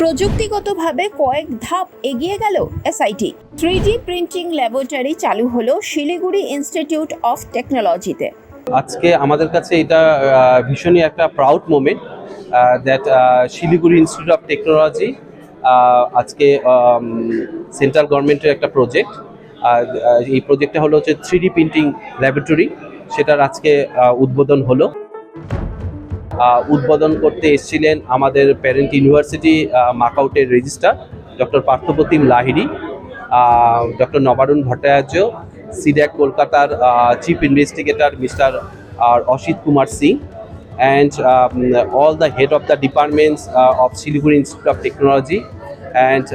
প্রযুক্তিগতভাবে কয়েক ধাপ এগিয়ে গেল এসআইটি থ্রি প্রিন্টিং ল্যাবরেটরি চালু হলো শিলিগুড়ি ইনস্টিটিউট অফ টেকনোলজিতে আজকে আমাদের কাছে এটা ভীষণই একটা proud moment that Siliguri Institute of Technology আজকে সেন্ট্রাল গভর্নমেন্টের একটা প্রজেক্ট এই প্রজেক্টটা হলো হচ্ছে থ্রি প্রিন্টিং ল্যাবরেটরি সেটার আজকে উদ্বোধন হলো। উদ্বোধন করতে এসেছিলেন আমাদের parent university মাকাউটের registrar, doctor Parthapratim Lahiri doctor Nabarun Bhattacharya CDAC কলকাতার chief investigator mister Asit Kumar Singh and all the head of the departments of Siliguri Institute of Technology and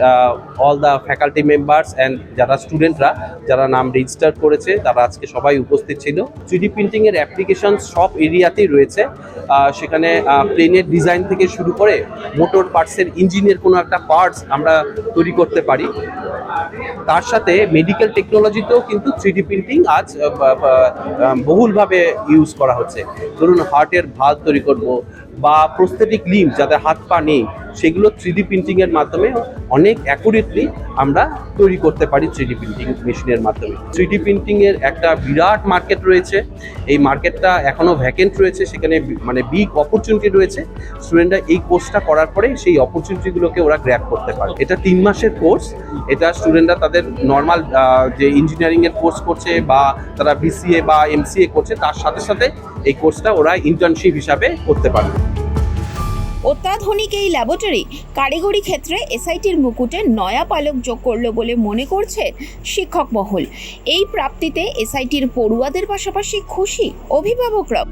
all the faculty members and যারা স্টুডেন্টরা যারা নাম register করেছে, তারা আজকে সবাই উপস্থিত ছিল। থ্রিডি প্রিন্টিংয়ের অ্যাপ্লিকেশন সব এরিয়াতেই রয়েছে। সেখানে প্লেনের ডিজাইন থেকে শুরু করে মোটর পার্টসের ইঞ্জিনের কোনো একটা পার্টস আমরা তৈরি করতে পারি। তার সাথে মেডিকেল টেকনোলজিতেও কিন্তু থ্রিডি প্রিন্টিং আজ বহুলভাবে ইউজ করা হচ্ছে। ধরুন হার্টের ভালো তৈরি করব বা প্রস্থেটিক লিম যাদের হাত পা নেই সেগুলো থ্রিডি প্রিন্টিংয়ের মাধ্যমে অনেক অ্যাকুরেটলি আমরা তৈরি করতে পারি থ্রিডি প্রিন্টিং মেশিনের মাধ্যমে। থ্রিডি প্রিন্টিংয়ের একটা বিরাট মার্কেট রয়েছে। এই মার্কেটটা এখনও ভ্যাকেন্ট রয়েছে, সেখানে মানে বিগ অপরচুনিটি রয়েছে। স্টুডেন্টরা এই কোর্সটা করার পরে সেই অপরচুনিটিগুলোকে ওরা গ্র্যাপ করতে পারে। এটা তিন মাসের কোর্স এটা স্টুডেন্টরা তাদের নর্মাল যে ইঞ্জিনিয়ারিংয়ের কোর্স করছে বা তারা বিসিএ বা এমসিএ করছে, তার সাথে সাথে এই কোর্সটা ওরা ইন্টার্নশিপ হিসাবে করতে পারবে। অত্যাধুনিক এই ল্যাবরেটরি কারিগরি ক্ষেত্রে এসআইটির মুকুটে নয়া পালক যোগ করল বলে মনে করছে শিক্ষক মহল। এই প্রাপ্তিতে এসআইটির পড়ুয়াদের পাশাপাশি খুশি অভিভাবকরাও।